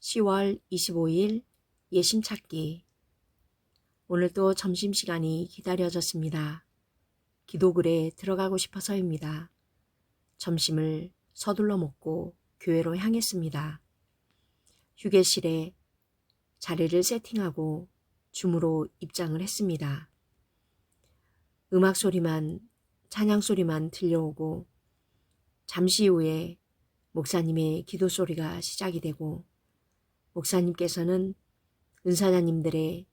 10월 25일 예심 찾기. 오늘도 점심시간이 기다려졌습니다. 기도글에 들어가고 싶어서입니다. 점심을 서둘러 먹고 교회로 향했습니다. 휴게실에 자리를 세팅하고 줌으로 입장을 했습니다. 음악 소리만, 찬양 소리만 들려오고 잠시 후에 목사님의 기도 소리가 시작이 되고 목사님께서는 은사자님들의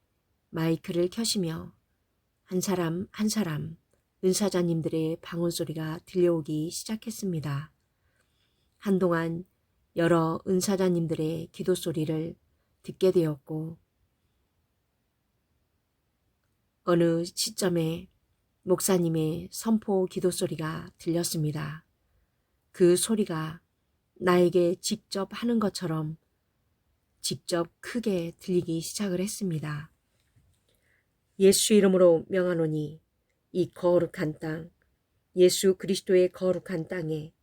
마이크를 켜시며 한 사람 한 사람 은사자님들의 방언 소리가 들려오기 시작했습니다. 한동안 여러 은사자님들의 기도 소리를 듣게 되었고 어느 시점에 목사님의 선포 기도 소리가 들렸습니다. 그 소리가 나에게 직접 하는 것처럼 직접 크게 들리기 시작을 했습니다. 예수 이름으로 명하노니 이 거룩한 땅, 예수 그리스도의 거룩한 땅에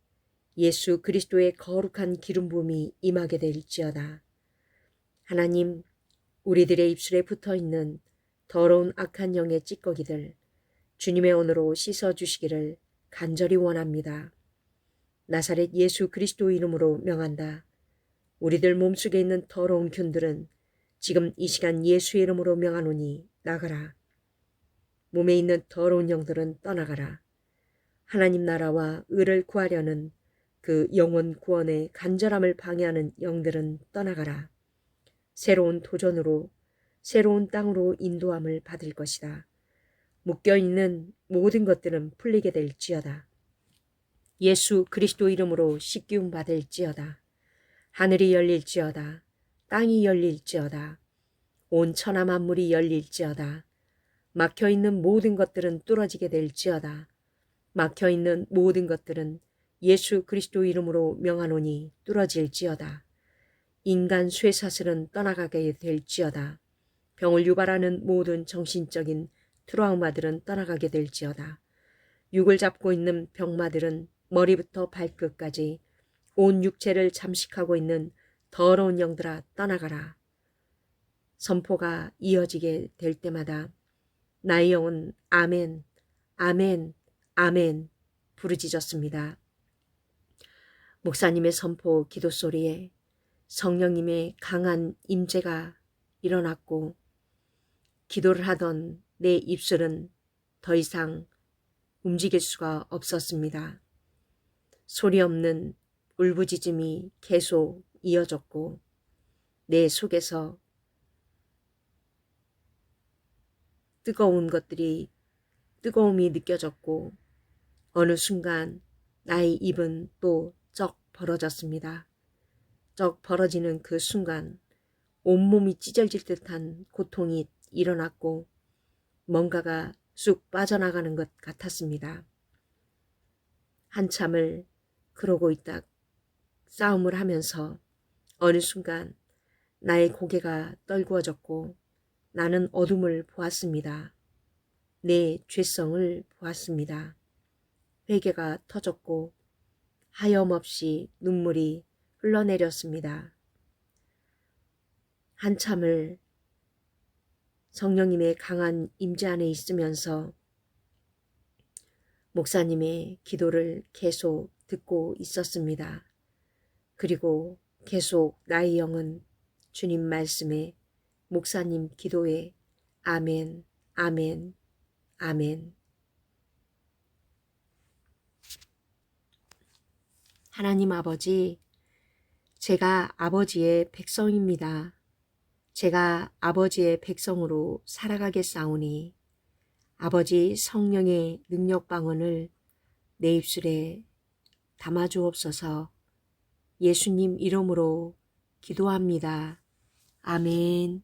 예수 그리스도의 거룩한 기름 부음이 임하게 될지어다. 하나님, 우리들의 입술에 붙어 있는 더러운 악한 영의 찌꺼기들 주님의 언어로 씻어 주시기를 간절히 원합니다. 나사렛 예수 그리스도 이름으로 명한다. 우리들 몸속에 있는 더러운 균들은 지금 이 시간 예수의 이름으로 명하노니 나가라. 몸에 있는 더러운 영들은 떠나가라. 하나님 나라와 의를 구하려는 그 영원 구원의 간절함을 방해하는 영들은 떠나가라. 새로운 도전으로 새로운 땅으로 인도함을 받을 것이다. 묶여있는 모든 것들은 풀리게 될지어다. 예수 그리스도 이름으로 씻기움 받을지어다. 하늘이 열릴지어다. 땅이 열릴지어다. 온 천하 만물이 열릴지어다. 막혀 있는 모든 것들은 뚫어지게 될지어다. 막혀 있는 모든 것들은 예수 그리스도 이름으로 명하노니 뚫어질지어다. 인간 쇠사슬은 떠나가게 될지어다. 병을 유발하는 모든 정신적인 트라우마들은 떠나가게 될지어다. 육을 잡고 있는 병마들은 머리부터 발끝까지 온 육체를 잠식하고 있는 더러운 영들아 떠나가라. 선포가 이어지게 될 때마다 나의 영은 아멘, 아멘, 아멘 부르짖었습니다. 목사님의 선포 기도 소리에 성령님의 강한 임재가 일어났고 기도를 하던 내 입술은 더 이상 움직일 수가 없었습니다. 소리 없는 울부짖음이 계속 이어졌고 내 속에서 뜨거운 것들이 뜨거움이 느껴졌고 어느 순간 나의 입은 또 쩍 벌어졌습니다. 쩍 벌어지는 그 순간 온몸이 찢어질 듯한 고통이 일어났고 뭔가가 쑥 빠져나가는 것 같았습니다. 한참을 그러고 있다 싸움을 하면서 어느 순간 나의 고개가 떨구어졌고 나는 어둠을 보았습니다. 내 죄성을 보았습니다. 회개가 터졌고 하염없이 눈물이 흘러내렸습니다. 한참을 성령님의 강한 임재 안에 있으면서 목사님의 기도를 계속 듣고 있었습니다. 그리고 계속 나의 영은 주님 말씀에 목사님 기도에 아멘, 아멘, 아멘. 하나님 아버지, 제가 아버지의 백성입니다. 제가 아버지의 백성으로 살아가겠사오니 아버지 성령의 능력 방언을 내 입술에 담아주옵소서 예수님 이름으로 기도합니다. 아멘.